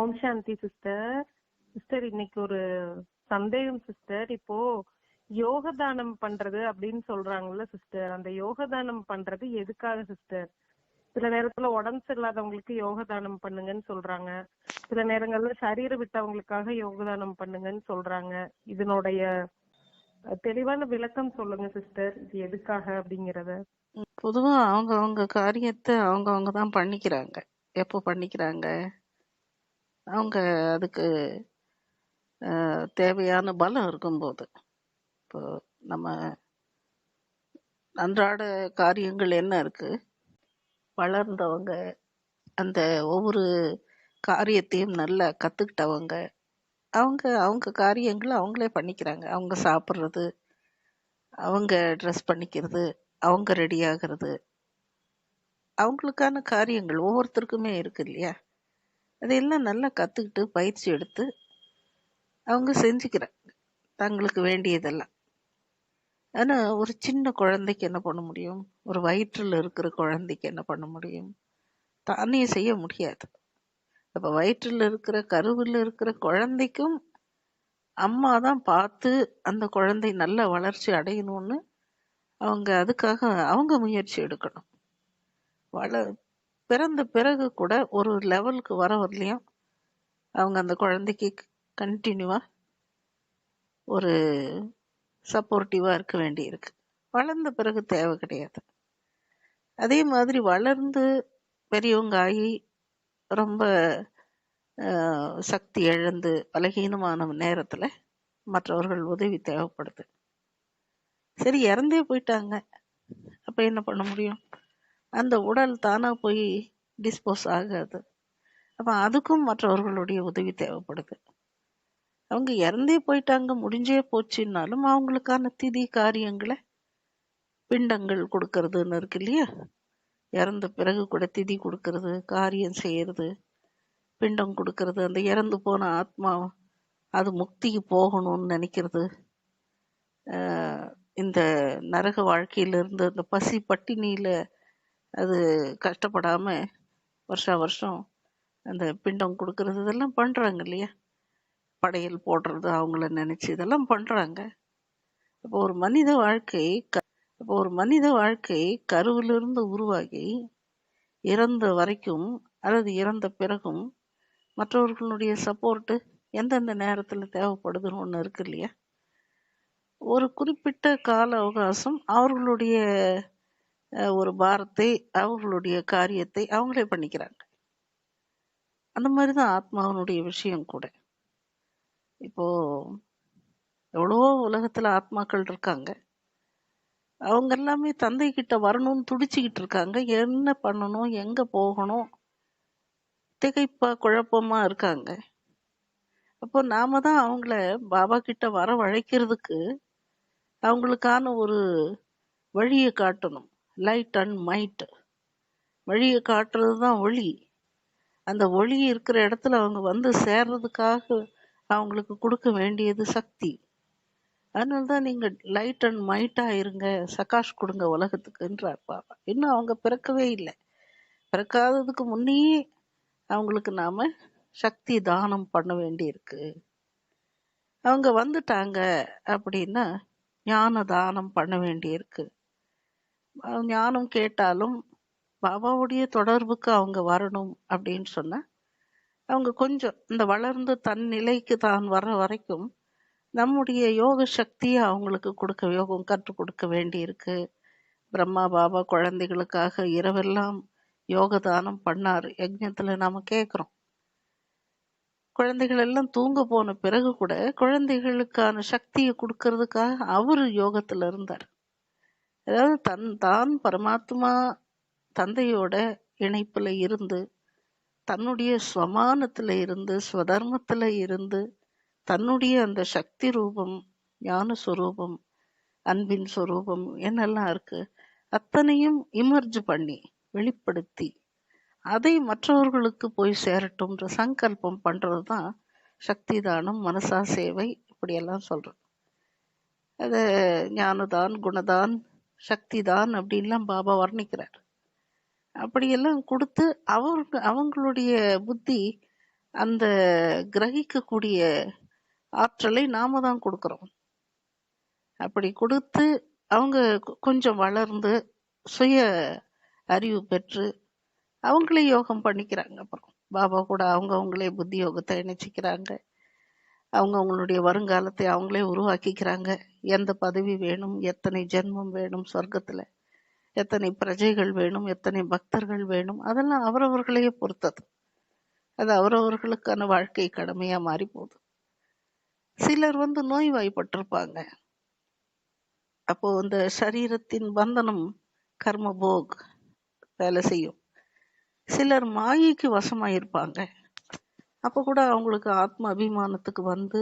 ஓம் சாந்தி sister sister இன்னைக்கு ஒரு சந்தேகம் சிஸ்டர் இப்போ யோக தானம் பண்றது அப்படின்னு சொல்றாங்கல்ல சிஸ்டர் அந்த யோக தானம் பண்றது எதுக்காக சிஸ்டர் சில நேரத்துல உடம்பு சரியில்லாதவங்களுக்கு யோக தானம் பண்ணுங்கன்னு சொல்றாங்க. சில நேரங்கள்ல சரீரம் விட்டவங்களுக்காக யோக தானம் பண்ணுங்கன்னு சொல்றாங்க. இதனுடைய தெளிவான விளக்கம் சொல்லுங்க சிஸ்டர் இது எதுக்காக அப்படிங்கறத. பொதுவா அவங்க அவங்க காரியத்தை அவங்க அவங்க தான் பண்ணிக்கிறாங்க. எப்போ பண்ணிக்கிறாங்க? அவங்க அதுக்கு தேவையான பலம் இருக்கும்போது இப்போ நம்ம அன்றாட காரியங்கள் என்ன இருக்குது வளர்ந்தவங்க அந்த ஒவ்வொரு காரியத்தையும் நல்லா கற்றுக்கிட்டவங்க அவங்க அவங்க காரியங்களை அவங்களே பண்ணிக்கிறாங்க. அவங்க சாப்பிட்றது அவங்க ட்ரெஸ் பண்ணிக்கிறது அவங்க ரெடி ஆகிறது. அவங்களுக்கான காரியங்கள் ஒவ்வொருத்தருக்குமே இருக்குது இல்லையா? அதையெல்லாம் நல்லா கற்றுக்கிட்டு பயிற்சி எடுத்து அவங்க செஞ்சுக்கிறாங்க. தங்களுக்கு வேண்டியதெல்லாம். ஆனால் ஒரு சின்ன குழந்தைக்கு என்ன பண்ண முடியும்? ஒரு வயிற்றில் இருக்கிற குழந்தைக்கு என்ன பண்ண முடியும்? தானே செய்ய முடியாது. அப்போ வயிற்றில் இருக்கிற கருவில் இருக்கிற குழந்தைக்கும் அம்மா தான் பார்த்து அந்த குழந்தை நல்ல வளர்ச்சி அடையணும்னு அவங்க அதுக்காக அவங்க முயற்சி எடுக்கணும். வள பிறந்த பிறகு கூட ஒரு லெவலுக்கு வர வரலையும் அவங்க அந்த குழந்தைக்கு கண்டினியூவா ஒரு சப்போர்ட்டிவாக இருக்க வேண்டியிருக்கு. வளர்ந்த பிறகு தேவை கிடையாது. அதே மாதிரி வளர்ந்து பெரியவங்க ஆகி ரொம்ப ஆஹ், சக்தி இழந்து பலகீனமான நேரத்துல மற்றவர்கள் உதவி தேவைப்படுது. சரி இறந்தே போயிட்டாங்க. அப்ப என்ன பண்ண முடியும்? அந்த உடல் தானாக போய் டிஸ்போஸ் ஆகாது. அப்போ அதுக்கும் மற்றவர்களுடைய உதவி தேவைப்படுது. அவங்க இறந்தே போயிட்டாங்க முடிஞ்சே போச்சுன்னாலும் அவங்களுக்கான திதி காரியங்களை பிண்டங்கள் கொடுக்கறதுன்னு இருக்கு இல்லையா? இறந்த பிறகு கூட திதி கொடுக்கறது காரியம் செய்யறது பிண்டம் கொடுக்கறது அந்த இறந்து போன ஆத்மா அது முக்திக்கு போகணும்னு நினைக்கிறது. இந்த நரக வாழ்க்கையிலிருந்து அந்த பசி பட்டினியில் அது கஷ்டப்படாமல் வருஷா வருஷம் அந்த பிண்டம் கொடுக்கறது இதெல்லாம் பண்ணுறாங்க இல்லையா? படையல் போடுறது அவங்கள நினச்சி இதெல்லாம் பண்ணுறாங்க அப்போ ஒரு மனித வாழ்க்கை க- இப்போ ஒரு மனித வாழ்க்கை கருவிலிருந்து உருவாகி இறந்த வரைக்கும் அல்லது இறந்த பிறகும் மற்றவர்களுடைய சப்போர்ட்டு எந்தெந்த நேரத்தில் தேவைப்படுதுன்னு ஒன்று இருக்கு இல்லையா? ஒரு குறிப்பிட்ட கால அவகாசம் அவர்களுடைய ஒரு பாரத்தை அவர்களுடைய காரியத்தை அவங்களே பண்ணிக்கிறாங்க. அந்த மாதிரி தான் ஆத்மாவினுடைய விஷயம் கூட. இப்போ எவ்வளவோ உலகத்தில் ஆத்மாக்கள் இருக்காங்க. அவங்க எல்லாமே தந்தை கிட்ட வரணும்னு துடிச்சுக்கிட்டு இருக்காங்க. என்ன பண்ணணும் எங்கே போகணும்? திகைப்பா குழப்பமா இருக்காங்க. அப்போ நாம தான் அவங்கள பாபா கிட்ட வர வழைக்கிறதுக்கு அவங்களுக்கான ஒரு வழியை காட்டணும். லைட் அண்ட் மைட் வழியை காட்டுறது தான் ஒளி அந்த ஒளி இருக்கிற இடத்துல அவங்க வந்து சேர்றதுக்காக அவங்களுக்கு கொடுக்க வேண்டியது சக்தி. அதனால தான் நீங்கள் லைட் அண்ட் மைட்டாக இருங்க சகாஷ் கொடுங்க உலகத்துக்குன்றார் பாபா. இன்னும் அவங்க பிறக்கவே இல்லை. பிறக்காததுக்கு முன்னையே அவங்களுக்கு நாம் சக்தி தானம் பண்ண வேண்டியிருக்கு. அவங்க வந்துட்டாங்க அப்படின்னா ஞான தானம் பண்ண வேண்டியிருக்கு. ஞானம் கேட்டாலும் பாபாவுடைய தொடர்புக்கு அவங்க வரணும் அப்படின்னு சொன்னால் அவங்க கொஞ்சம் இந்த வளர்ந்து தன் நிலைக்கு தான் வர்ற வரைக்கும் நம்முடைய யோக சக்தியை அவங்களுக்கு கொடுக்க யோகம் கற்றுக் கொடுக்க வேண்டியிருக்கு. பிரம்மா பாபா குழந்தைகளுக்காக இரவெல்லாம் யோக தானம் பண்ணாரு. யஜ்ஞத்துல கேட்குறோம் குழந்தைகள் எல்லாம் தூங்க போன பிறகு கூட குழந்தைகளுக்கான சக்தியை கொடுக்கறதுக்காக அவர் யோகத்தில் இருந்தார். அதாவது தன் தான் பரமாத்மா தந்தையோட இணைப்பில் இருந்து தன்னுடைய ஸ்வமானத்தில் இருந்து ஸ்வதர்மத்தில் இருந்து தன்னுடைய அந்த சக்தி ரூபம் ஞான சுரூபம் அன்பின் சுரூபம் என்னெல்லாம் இருக்கு அத்தனையும் இமர்ஜ் பண்ணி வெளிப்படுத்தி அதை மற்றவர்களுக்கு போய் சேரட்டும்ன்ற சங்கல்பம் பண்றதுதான் சக்தி தானம் மனசா சேவை இப்படியெல்லாம் சொல்கிறோம் அது ஞானதான் குணதான் சக்திதான் அப்படின்லாம் பாபா வர்ணிக்கிறார். அப்படியெல்லாம் கொடுத்து அவங்க அவங்களுடைய புத்தி அந்த கிரகிக்கக்கூடிய ஆற்றலை நாம தான் கொடுக்குறோம். அப்படி கொடுத்து அவங்க கொஞ்சம் வளர்ந்து சுய அறிவு பெற்று அவங்களே யோகம் பண்ணிக்கிறாங்க அப்புறம். பாபா கூட அவங்க அவங்களே புத்தி யோகத்தை இணைச்சிக்கிறாங்க. அவங்க அவங்களுடைய வருங்காலத்தை அவங்களே உருவாக்கிக்கிறாங்க. எந்த பதவி வேணும் எத்தனை ஜென்மம் வேணும் சொர்க்கத்தில்? எத்தனை பிரஜைகள் வேணும் எத்தனை பக்தர்கள் வேணும்? அதெல்லாம் அவரவர்களையே பொறுத்தது. அது அவரவர்களுக்கான வாழ்க்கை கடமையாக மாறி போகுது. சிலர் வந்து நோய்வாய்ப்பட்டிருப்பாங்க. அப்போ இந்த சரீரத்தின் பந்தனம் கர்ம போக் வேலை செய்யும். சிலர் மாயைக்கு வசமாயிருப்பாங்க. அப்போ கூட அவங்களுக்கு ஆத்ம அபிமானத்துக்கு வந்து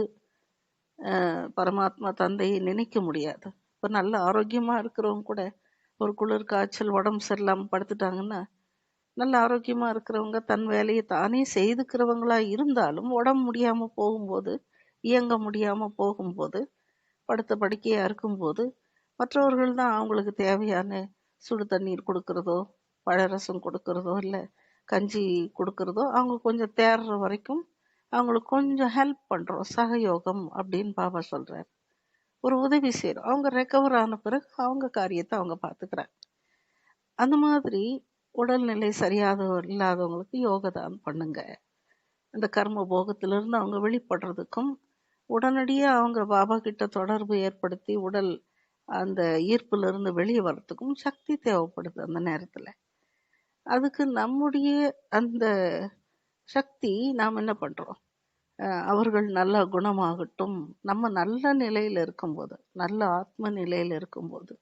பரமாத்மா தந்தையை நினைக்க முடியாது. இப்போ நல்ல ஆரோக்கியமாக இருக்கிறவங்க கூட ஒரு குளிர் காய்ச்சல் உடம்பு சரியில்லாமல் படுத்துட்டாங்கன்னா நல்ல ஆரோக்கியமாக இருக்கிறவங்க தன் வேலையை தானே செய்துக்கிறவங்களா இருந்தாலும் உடம்பு முடியாமல் போகும்போது இயங்க முடியாமல் போகும்போது படுத்த படுக்கையாக இருக்கும்போது மற்றவர்கள் தான் அவங்களுக்கு தேவையான சுடு தண்ணீர் கொடுக்கறதோ பழரசம் கொடுக்கறதோ இல்லை கஞ்சி கொடுக்கறதோ அவங்க கொஞ்சம் தேர்ற வரைக்கும் அவங்களுக்கு கொஞ்சம் ஹெல்ப் பண்ணுறோம் சகயோகம் அப்படின்னு பாபா சொல்கிறார் ஒரு உதவி செய்கிறோம் அவங்க ரெக்கவர் ஆன பிறகு அவங்க காரியத்தை அவங்க பார்த்துக்கிறாங்க அந்த மாதிரி உடல்நிலை சரியாத இல்லாதவங்களுக்கு யோகதான் பண்ணுங்க. இந்த கர்ம போகத்திலிருந்து அவங்க வெளிப்படுறதுக்கும் உடனடியாக அவங்க பாபா கிட்ட தொடர்பு ஏற்படுத்தி உடல் அந்த ஈர்ப்பிலிருந்து வெளியே வர்றதுக்கும் சக்தி தேவைப்படுது அந்த நேரத்தில். அதுக்கு நம்முடைய அந்த சக்தி நாம் என்ன பண்ணுறோம் அவர்கள் நல்ல குணமாகட்டும் நம்ம நல்ல நிலையில் இருக்கும்போது நல்ல ஆத்ம நிலையில் இருக்கும்போது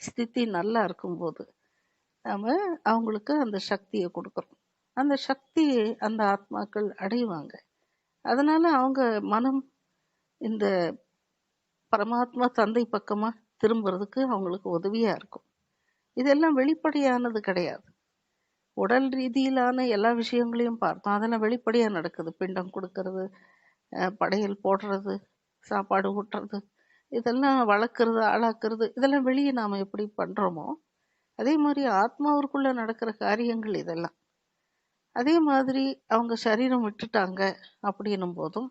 ஸ்திதி நல்லா இருக்கும்போது நாம் அவங்களுக்கு அந்த சக்தியை கொடுக்குறோம். அந்த சக்தியை அந்த ஆத்மாக்கள் அடைவாங்க. அதனால் அவங்க மனம் இந்த பரமாத்மா தந்தை பக்கமாக திரும்புறதுக்கு அவங்களுக்கு உதவியாக இருக்கும். இதெல்லாம் வெளிப்படையானது கிடையாது. உடல் ரீதியிலான எல்லா விஷயங்களையும் பார்த்தோம் அதெல்லாம் வெளிப்படையாக நடக்குது. பிண்டம் கொடுக்கறது படையல் போடுறது சாப்பாடு ஊட்டுறது இதெல்லாம் வளர்க்குறது ஆளாக்குறது இதெல்லாம் வெளியே நாம் எப்படி பண்ணுறோமோ அதே மாதிரி ஆத்மாவிற்குள்ளே நடக்கிற காரியங்கள் இதெல்லாம். அதே மாதிரி அவங்க சரீரம் விட்டுட்டாங்க அப்படின்னும் போதும்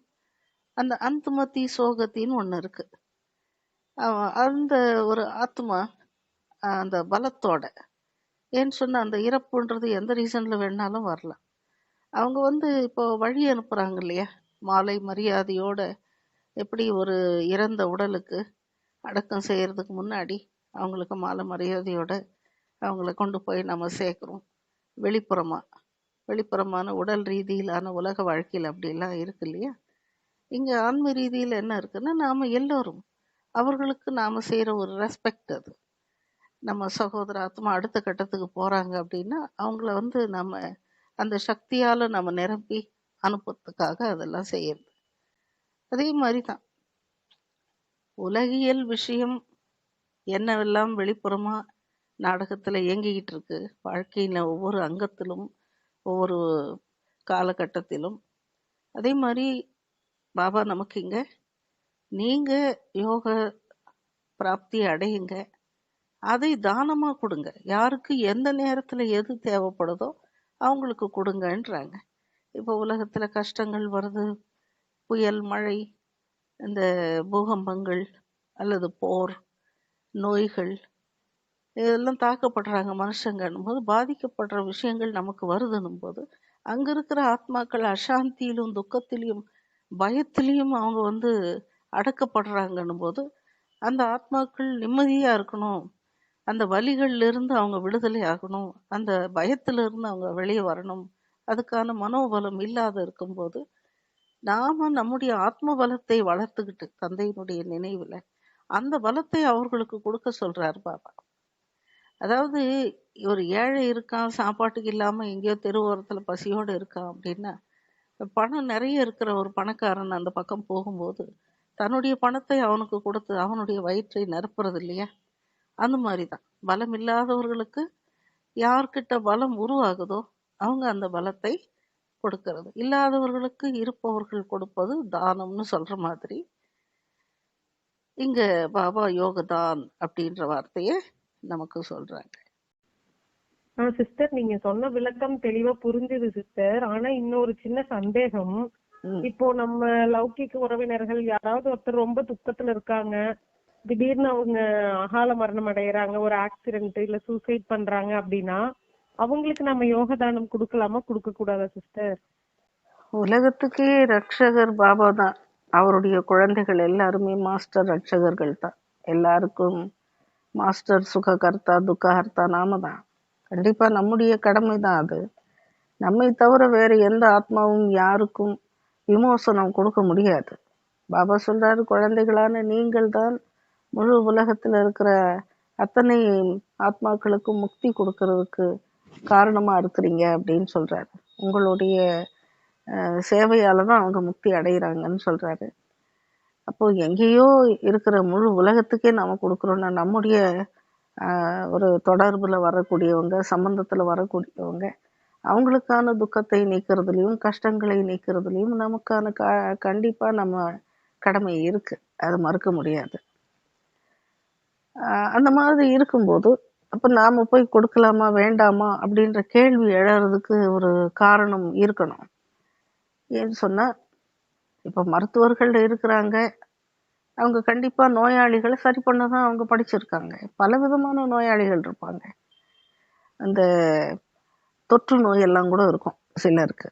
அந்த அந்துமதி சோகத்தின்னு ஒன்று இருக்குது அந்த ஒரு ஆத்மா அந்த பலத்தோட ஏன்னு சொன்னால் அந்த இறப்புன்றது எந்த ரீசனில் வேணாலும் வரலாம் அவங்க வந்து இப்போ வழி அனுப்புகிறாங்க இல்லையா மாலை மரியாதையோட எப்படி ஒரு இறந்த உடலுக்கு அடக்கம் செய்கிறதுக்கு முன்னாடி அவங்களுக்கு மாலை மரியாதையோடு அவங்கள கொண்டு போய் நம்ம சேர்க்குறோம். வெளிப்புறமாக வெளிப்புறமான உடல் ரீதியிலான உலக வாழ்க்கையில் அப்படிலாம் இருக்கு இல்லையா? இங்கே ஆன்ம ரீதியில் என்ன இருக்குன்னா நாம் எல்லோரும் அவர்களுக்கு நாம் செய்கிற ஒரு ரெஸ்பெக்ட் அது. நம்ம சகோதர ஆத்மா அடுத்த கட்டத்துக்கு போறாங்க அப்படின்னா அவங்கள வந்து நம்ம அந்த சக்தியால நம்ம நிரப்பி அனுப்புறதுக்காக அதெல்லாம் செய்யறது. அதே மாதிரி தான் உலகியல் விஷயம் என்னவெல்லாம் வெளிப்புறமா நாடகத்துல இயங்கிக்கிட்டு இருக்கு வாழ்க்கையில ஒவ்வொரு அங்கத்திலும் ஒவ்வொரு காலகட்டத்திலும். அதே மாதிரி பாபா நமக்கு இங்க நீங்க யோக பிராப்தி அடையுங்க. அதை தானமாக கொடுங்க. யாருக்கு எந்த நேரத்தில் எது தேவைப்படுதோ அவங்களுக்கு கொடுங்கன்றாங்க. இப்போ உலகத்தில் கஷ்டங்கள் வருது. புயல் மழை இந்த பூகம்பங்கள் அல்லது போர் நோய்கள் இதெல்லாம் தாக்கப்படுறாங்க மனுஷங்கன்னும் போது பாதிக்கப்படுற விஷயங்கள் நமக்கு வருதுன்னும் போது அங்கே இருக்கிற ஆத்மாக்கள் அசாந்தியிலும் துக்கத்திலையும் பயத்திலையும் அவங்க வந்து அடக்கப்படுறாங்கன்னும் போது அந்த ஆத்மாக்கள் நிம்மதியாக இருக்கணும். அந்த வழிகள்லிருந்து அவங்க விடுதலை ஆகணும். அந்த பயத்துல இருந்து அவங்க வெளியே வரணும். அதுக்கான மனோபலம் இல்லாத இருக்கும்போது நாம நம்முடைய ஆத்ம பலத்தை வளர்த்துக்கிட்டு தந்தையினுடைய நினைவில் அந்த பலத்தை அவர்களுக்கு கொடுக்க சொல்றாரு பாபா. அதாவது ஒரு ஏழை இருக்கான் சாப்பாட்டுக்கு இல்லாமல் எங்கேயோ தெருவோரத்தில் பசியோடு இருக்கான் அப்படின்னா பணம் நிறைய இருக்கிற ஒரு பணக்காரன் அந்த பக்கம் போகும்போது தன்னுடைய பணத்தை அவனுக்கு கொடுத்து அவனுடைய வயிற்றை நிரப்புறது இல்லையா? அந்த மாதிரிதான். பலம் இல்லாதவர்களுக்கு யார்கிட்ட பலம் உருவாகுதோ அவங்க அந்த பலத்தை கொடுக்கிறது. இல்லாதவர்களுக்கு இருப்பவர்கள் கொடுப்பது தானம்னு சொல்ற மாதிரி இங்க பாபா யோகதான் அப்படின்ற வார்த்தையை நமக்கு சொல்றாங்க. சிஸ்டர் நீங்க சொன்ன விளக்கம் தெளிவா புரிஞ்சுது சிஸ்டர். ஆனா இன்னொரு சின்ன சந்தேகம். இப்போ நம்ம லௌகிக உறவினர்கள் யாராவது ஒருத்தர் ரொம்ப துக்கத்துல இருக்காங்க. திடீர்னு அவங்க அகால மரணம் அடையறாங்க ஒரு ஆக்சிடென்ட் இல்ல சூசைட் பண்றாங்க அப்படின்னா அவங்களுக்கு நம்ம யோக தானம் கொடுக்கலாமா? கொடுக்க கூடாதா சிஸ்டர் உலகத்துக்கே ரட்சகர் பாபா தான். அவருடைய குழந்தைகள் எல்லாருமே மாஸ்டர் ரட்சகர்கள் தான். எல்லாருக்கும் மாஸ்டர் சுககர்த்தா துக்ககர்த்தா நாம தான். கண்டிப்பா நம்முடைய கடமை தான் அது. நம்மை தவிர வேற எந்த ஆத்மாவும் யாருக்கும் விமோசனம் கொடுக்க முடியாது. பாபா சொல்றாரு குழந்தைகளான நீங்கள் தான் முழு உலகத்தில் இருக்கிற அத்தனை ஆத்மாக்களுக்கும் முக்தி கொடுக்கறதுக்கு காரணமாக இருக்கிறீங்க அப்படின்னு சொல்கிறாரு உங்களுடைய சேவையால் தான் அவங்க முக்தி அடைகிறாங்கன்னு சொல்கிறாரு அப்போது எங்கேயோ இருக்கிற முழு உலகத்துக்கே நாம் கொடுக்குறோன்னா நம்முடைய ஒரு தொடர்பில் வரக்கூடியவங்க சம்மந்தத்தில் வரக்கூடியவங்க அவங்களுக்கான துக்கத்தை நீக்கிறதுலையும் கஷ்டங்களை நீக்கிறதுலையும் நமக்கான க கண்டிப்பாக நம்ம கடமை இருக்குது அது மறுக்க முடியாது. அந்த மாதிரி இருக்கும்போது அப்போ நாம் போய் கொடுக்கலாமா வேண்டாமா அப்படின்ற கேள்வி எழறதுக்கு ஒரு காரணம் இருக்கணும். ஏன்னு சொன்னால் இப்போ மருத்துவர்கள் இருக்கிறாங்க. அவங்க கண்டிப்பாக நோயாளிகளை சரி பண்ண தான் அவங்க படிச்சிருக்காங்க. பல விதமான நோயாளிகள் இருப்பாங்க. அந்த தொற்று நோய் எல்லாம் கூட இருக்கும் சிலருக்கு.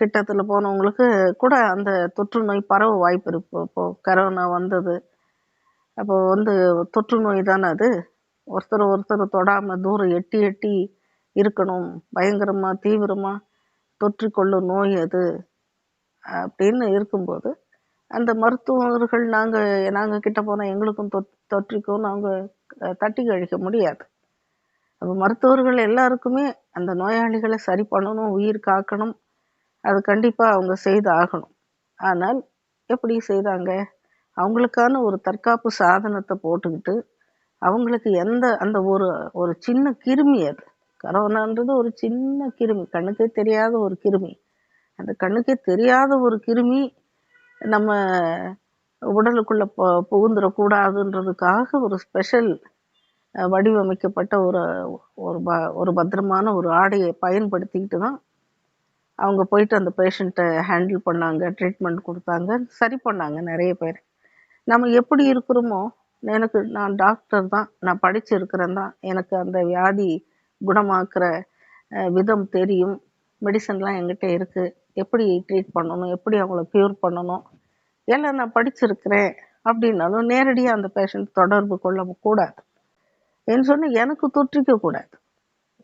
கிட்டத்தில் போனவங்களுக்கு கூட அந்த தொற்று நோய் பரவ வாய்ப்பு இருக்கு. இப்போ கரோனா வந்தது. அப்போ வந்து தொற்று நோய் தானே அது? ஒருத்தர் ஒருத்தர் தொடாமல் தூரம் எட்டி எட்டி இருக்கணும். பயங்கரமாக தீவிரமாக தொற்றிக்கொள்ளும் நோய் அது அப்படின்னு இருக்கும்போது அந்த மருத்துவர்கள் நாங்கள் நாங்கள் கிட்ட போனால் எங்களுக்கும் தொ தொற்றிக்கும் நாங்கள் தட்டி கழிக்க முடியாது. அப்போ மருத்துவர்கள் எல்லாருக்குமே அந்த நோயாளிகளை சரி பண்ணணும் உயிர் காக்கணும். அது கண்டிப்பாக அவங்க செய்து ஆகணும் ஆனால் எப்படி செய்தாங்க? அவங்களுக்கான ஒரு தற்காப்பு சாதனத்தை போட்டுக்கிட்டு அவங்களுக்கு எந்த அந்த ஒரு ஒரு சின்ன கிருமி அது. கரோனான்றது ஒரு சின்ன கிருமி கண்ணுக்கே தெரியாத ஒரு கிருமி. அந்த கண்ணுக்கே தெரியாத ஒரு கிருமி நம்ம உடலுக்குள்ள பு- புகுந்துடக்கூடாதுன்றதுக்காக ஒரு ஸ்பெஷல் வடிவமைக்கப்பட்ட ஒரு ஒரு ப ஒரு பத்திரமான ஒரு ஆடையை பயன்படுத்திக்கிட்டு தான் அவங்க போயிட்டு அந்த பேஷண்ட்டை ஹேண்டில் பண்ணாங்க ட்ரீட்மெண்ட் கொடுத்தாங்க சரி பண்ணாங்க நிறைய பேர். நம்ம எப்படி இருக்கிறோமோ எனக்கு நான் டாக்டர் தான் நான் படிச்சிருக்கிறேன் தான். எனக்கு அந்த வியாதி குணமாக்குற விதம் தெரியும். மெடிசன்லாம் என்கிட்ட இருக்குது எப்படி ட்ரீட் பண்ணணும்? எப்படி அவங்கள க்யூர் பண்ணணும்? எல்லாம் நான் படிச்சிருக்கிறேன். அப்படின்னாலும் நேரடியாக அந்த பேஷண்ட் தொடர்பு கொள்ள கூடாது. என்று சொன்னால் எனக்கு தொற்றிக்க கூடாது.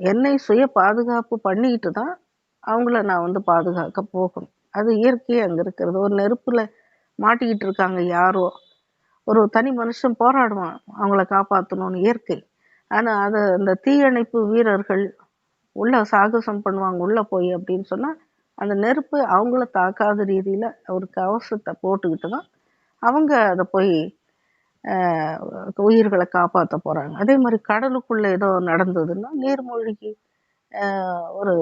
என்னை சுய பாதுகாப்பு பண்ணிக்கிட்டு தான் அவங்கள நான் வந்து பாதுகாக்க போகணும். அது இயற்கையாக அங்கே இருக்கிறது. ஒரு நெருப்பில் மாட்டிக்கிட்டு இருக்காங்க யாரோ ஒரு தனி மனுஷன் போராடுவான் அவங்கள காப்பாற்றணும்னு இயற்கை. ஆனால் அது அந்த தீயணைப்பு வீரர்கள் உள்ள சாகசம் பண்ணுவாங்க உள்ளே போய் அப்படின்னு சொன்னால் அந்த நெருப்பு அவங்கள தாக்காத ரீதியில் ஒரு கவசத்தை போட்டுக்கிட்டு தான் அவங்க அதை போய் உயிர்களை காப்பாற்ற போகிறாங்க அதே மாதிரி கடலுக்குள்ளே ஏதோ நடந்ததுன்னா நீர்மூழ்கி ஒரு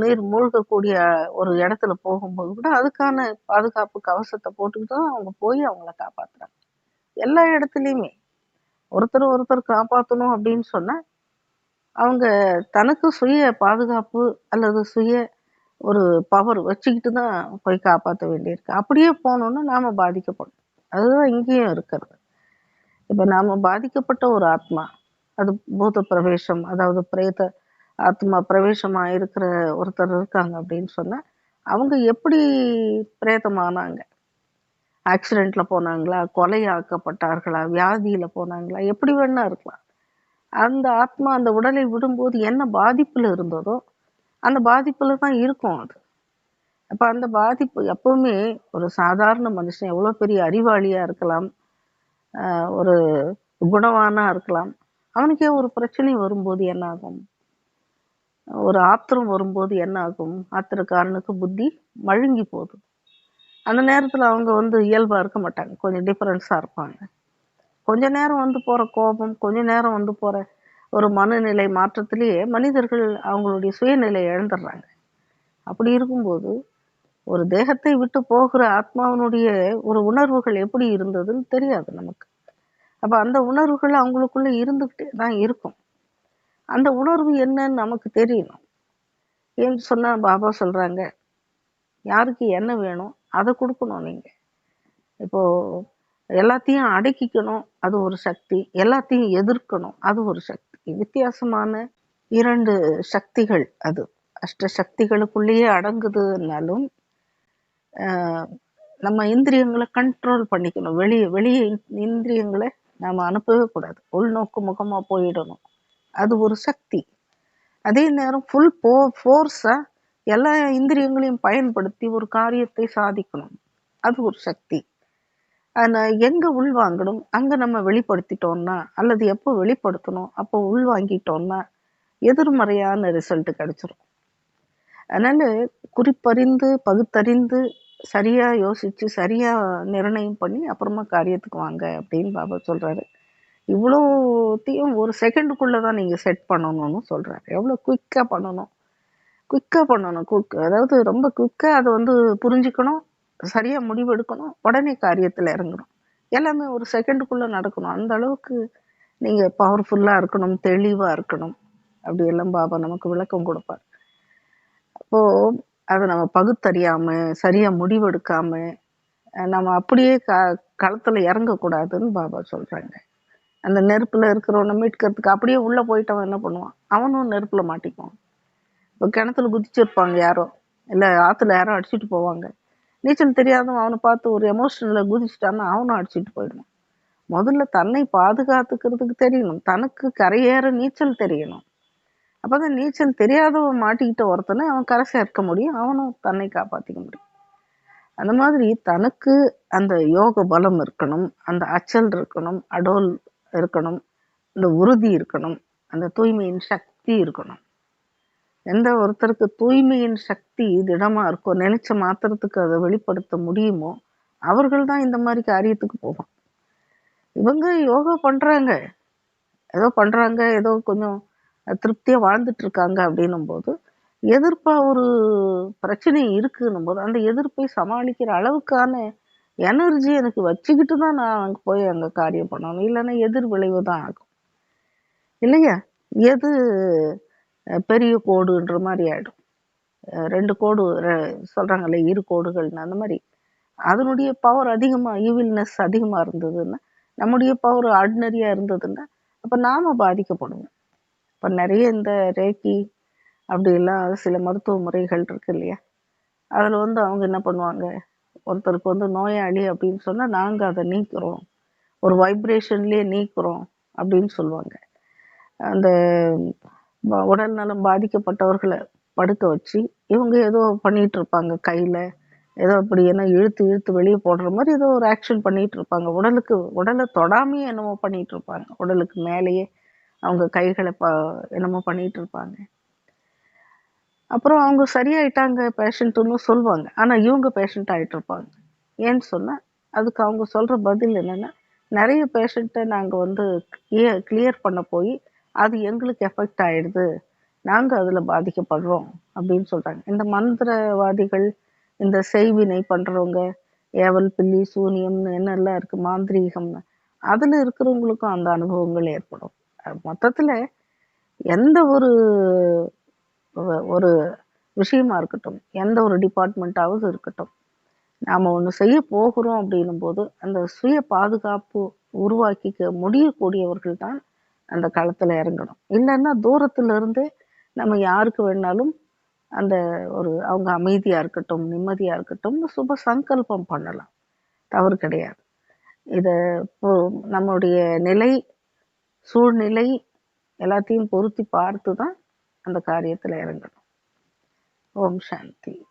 நீர் மூழ்கக்கூடிய ஒரு இடத்துல போகும்போது கூட அதுக்கான பாதுகாப்பு கவசத்தை போட்டுக்கிட்டு தான் அவங்க போய் அவங்கள காப்பாத்துறாங்க. எல்லா இடத்துலையுமே. ஒருத்தர் ஒருத்தர் காப்பாற்றணும் அப்படின்னு சொன்னா அவங்க தனக்கு சுய பாதுகாப்பு அல்லது சுய ஒரு பவர் வச்சுக்கிட்டு தான் போய் காப்பாற்ற வேண்டியிருக்கு. அப்படியே போனோம்னா நாம பாதிக்கப்படும் அதுதான் இங்கேயும் இருக்கிறது. இப்ப நாம பாதிக்கப்பட்ட ஒரு ஆத்மா அது பூத பிரவேசம் அதாவது பிரேத ஆத்மா பிரவேசமாக இருக்கிற ஒருத்தர் இருக்காங்க அப்படின்னு சொன்னால் அவங்க எப்படி பிரேதமானாங்க? ஆக்சிடெண்ட்டில் போனாங்களா? கொலையாக்கப்பட்டார்களா? வியாதியில் போனாங்களா? எப்படி வேணா இருக்கலாம். அந்த ஆத்மா அந்த உடலை விடும்போது என்ன பாதிப்பில் இருந்ததோ அந்த பாதிப்பில் தான் இருக்கும் அது. அப்போ அந்த பாதிப்பு எப்பவுமே ஒரு சாதாரண மனுஷன் எவ்வளோ பெரிய அறிவாளியாக இருக்கலாம் ஒரு குணவானாக இருக்கலாம் அவனுக்கே ஒரு பிரச்சனை வரும்போது என்ன ஆகும்? ஒரு ஆத்திரம் வரும்போது என்ன ஆகும்? ஆத்திரக்காரனுக்கு புத்தி மழுங்கி போதும் அந்த நேரத்தில் அவங்க வந்து இயல்பாக இருக்க மாட்டாங்க. கொஞ்சம் டிஃப்ரென்ஸாக இருப்பாங்க. கொஞ்ச நேரம் வந்து போகிற கோபம் கொஞ்ச நேரம் வந்து போகிற ஒரு மனநிலை மாற்றத்திலேயே மனிதர்கள் அவங்களுடைய சுயநிலை இழந்துடுறாங்க. அப்படி இருக்கும்போது ஒரு தேகத்தை விட்டு போகிற ஆத்மாவினுடைய ஒரு உணர்வுகள் எப்படி இருந்ததுன்னு தெரியாது நமக்கு. அப்போ அந்த உணர்வுகள் அவங்களுக்குள்ளே இருந்துக்கிட்டே தான் இருக்கும். அந்த உணர்வு என்னன்னு நமக்கு தெரியணும். ஏன்னு சொன்னால் பாபா சொல்கிறாங்க யாருக்கு என்ன வேணும் அதை கொடுக்கணும் நீங்கள் இப்போது எல்லாத்தையும் அடக்கிக்கணும் அது ஒரு சக்தி. எல்லாத்தையும் எதிர்க்கணும் அது ஒரு சக்தி. வித்தியாசமான இரண்டு சக்திகள் அது. அஷ்ட சக்திகளுக்குள்ளேயே அடங்குதுன்னாலும் நம்ம இந்திரியங்களை கண்ட்ரோல் பண்ணிக்கணும். வெளியே வெளியே இந்திரியங்களை நாம் அனுப்பவே கூடாது. உள்நோக்கு முகமாக போயிடணும். அது ஒரு சக்தி. அதே நேரம் ஃபுல் போ ஃபோர்ஸாக எல்லா இந்திரியங்களையும் பயன்படுத்தி ஒரு காரியத்தை சாதிக்கணும். அது ஒரு சக்தி. எங்கே எங்க உள்வாங்கணும்? அங்கே நம்ம வெளிப்படுத்திட்டோம்னா அல்லது எப்போ வெளிப்படுத்தணும்? அப்போ உள்வாங்கிட்டோம்னா எதிர்மறையான ரிசல்ட் கிடச்சிரும். அதனால் குறிப்பறிந்து பகுத்தறிந்து சரியாக யோசித்து சரியாக நிர்ணயம் பண்ணி அப்புறமா காரியத்துக்கு வாங்க அப்படின்னு பாபா சொல்கிறாரு இவ்வளோத்தையும் ஒரு செகண்டுக்குள்ளே தான் நீங்கள் செட் பண்ணணும்னு சொல்றாரு. எவ்வளோ குயிக்காக பண்ணணும்? குயிக்காக பண்ணணும் குயிக் அதாவது ரொம்ப குயிக்காக அதை வந்து புரிஞ்சுக்கணும் சரியாக முடிவெடுக்கணும் உடனே காரியத்தில் இறங்கணும். எல்லாமே ஒரு செகண்டுக்குள்ளே நடக்கணும். அந்த அளவுக்கு நீங்கள் பவர்ஃபுல்லாக இருக்கணும் தெளிவாக இருக்கணும். அப்படி எல்லாம் பாபா நமக்கு விளக்கம் கொடுப்பார். அப்போது அதை நம்ம பகுத்தறியாமல் சரியாக முடிவெடுக்காமல் நம்ம அப்படியே க களத்தில் இறங்கக்கூடாதுன்னு பாபா சொல்கிறாங்க அந்த நெருப்பில் இருக்கிறவனை மீட்கிறதுக்கு அப்படியே உள்ளே போயிட்டவன் என்ன பண்ணுவான்? அவனும் நெருப்பில் மாட்டிக்குவான். இப்போ கிணத்துல குதிச்சிருப்பாங்க யாரோ. இல்லை ஆற்றுல யாரோ அடிச்சிட்டு போவாங்க. நீச்சல் தெரியாதவன் அவனை பார்த்து ஒரு எமோஷனில் குதிச்சிட்டான்னா அவனும் அடிச்சிட்டு போயிடுவான். முதல்ல தன்னை பாதுகாத்துக்கிறதுக்கு தெரியணும். தனக்கு கரையேற நீச்சல் தெரியணும். அப்போ தான் நீச்சல் தெரியாதவன் மாட்டிக்கிட்ட ஒருத்தனை அவன் கரை சேர்க்க முடியும். அவனும் தன்னை காப்பாற்றிக்க முடியும். அந்த மாதிரி தனக்கு அந்த யோக பலம் இருக்கணும். அந்த அச்சல் இருக்கணும். அடோல் இருக்கணும். இந்த உறுதி இருக்கணும். அந்த தூய்மையின் சக்தி இருக்கணும். எந்த ஒருத்தருக்கு தூய்மையின் சக்தி திடமா இருக்கோ நினைச்ச மாத்திரத்துக்கு அதை வெளிப்படுத்த முடியுமோ அவர்கள் தான் இந்த மாதிரி காரியத்துக்கு போகும் இவங்க யோகா பண்றாங்க. ஏதோ பண்றாங்க ஏதோ கொஞ்சம் திருப்தியா வாழ்ந்துட்டு இருக்காங்க அப்படின்னும் போது எதிர்ப்பா ஒரு பிரச்சனை இருக்குன்னும் போது அந்த எதிர்ப்பை சமாளிக்கிற அளவுக்கான எனர்ஜி எனக்கு வச்சுக்கிட்டு தான் நான் அங்கே போய் அங்கே காரியம் பண்ணணும். இல்லைன்னா எதிர் விளைவு தான் ஆகும். இல்லையா? எது பெரிய கோடுன்ற மாதிரி ஆகிடும் ரெண்டு கோடு சொல்கிறாங்கல்ல இரு கோடுகள்னு அந்த மாதிரி. அதனுடைய பவர் அதிகமாக ஈவில்னஸ் அதிகமாக இருந்ததுன்னா நம்முடைய பவர் ஆர்டினரியாக இருந்ததுன்னா அப்போ நாம பாதிக்கப்படுவோம். இப்போ நிறைய இந்த ரேக்கி அப்படி எல்லாம் சில மருத்துவ முறைகள் இருக்கு இல்லையா? அதில் வந்து அவங்க என்ன பண்ணுவாங்க? ஒருத்தருக்கு வந்து நோயாளி அப்படின்னு சொன்னால் நாங்கள் அதை நீக்குறோம். ஒரு வைப்ரேஷன்லேயே நீக்குறோம் அப்படின்னு சொல்லுவாங்க. அந்த உடல் நலம் பாதிக்கப்பட்டவர்களை படுக்க வச்சு இவங்க ஏதோ பண்ணிகிட்டு இருப்பாங்க கையில். ஏதோ அப்படி என்ன இழுத்து இழுத்து வெளியே போடுற மாதிரி ஏதோ ஒரு ஆக்ஷன் பண்ணிகிட்டு இருப்பாங்க. உடலுக்கு உடலை தொடாமையே என்னமோ பண்ணிகிட்டு இருப்பாங்க. உடலுக்கு மேலேயே அவங்க கைகளை ப என்னமோ பண்ணிகிட்டு இருப்பாங்க. அப்புறம் அவங்க சரியாயிட்டாங்க பேஷண்ட்டுன்னு சொல்லுவாங்க. ஆனால் இவங்க பேஷண்ட் ஆகிட்டுருப்பாங்க ஏன்னு சொன்னால் அதுக்கு அவங்க சொல்கிற பதில் என்னென்னா நிறைய பேஷண்ட்டை நாங்கள் வந்து கிளியர் பண்ண போய் அது எங்களுக்கு எஃபெக்ட் ஆகிடுது நாங்கள் அதில் பாதிக்கப்படுறோம் அப்படின்னு சொல்கிறாங்க இந்த மந்திரவாதிகள் இந்த செய்வினை பண்ணுறவங்க ஏவல் பில்லி சூனியம்னு என்னெல்லாம் இருக்குது மாந்திரீகம்னு அதில் இருக்கிறவங்களுக்கும் அந்த அனுபவங்கள் ஏற்படும். மொத்தத்தில் எந்த ஒரு ஒரு விஷயமா இருக்கட்டும் எந்த ஒரு டிபார்ட்மெண்ட்டாவது இருக்கட்டும். நாம் ஒன்று செய்ய போகிறோம் அப்படின்னும் போது அந்த சுய பாதுகாப்பு உருவாக்கிக்க முடியக்கூடியவர்கள் தான் அந்த களத்தில் இறங்கணும். இல்லைன்னா தூரத்திலிருந்தே நம்ம யாருக்கு வேணாலும் அந்த ஒரு அவங்க அமைதியாக இருக்கட்டும் நிம்மதியாக இருக்கட்டும் சுப சங்கல்பம் பண்ணலாம். தவறு கிடையாது. இதை இப்போ நம்மளுடைய நிலை சூழ்நிலை எல்லாத்தையும் பொருத்தி பார்த்து தான் அந்த காரியத்துல இறங்கணும். ஓம் சாந்தி.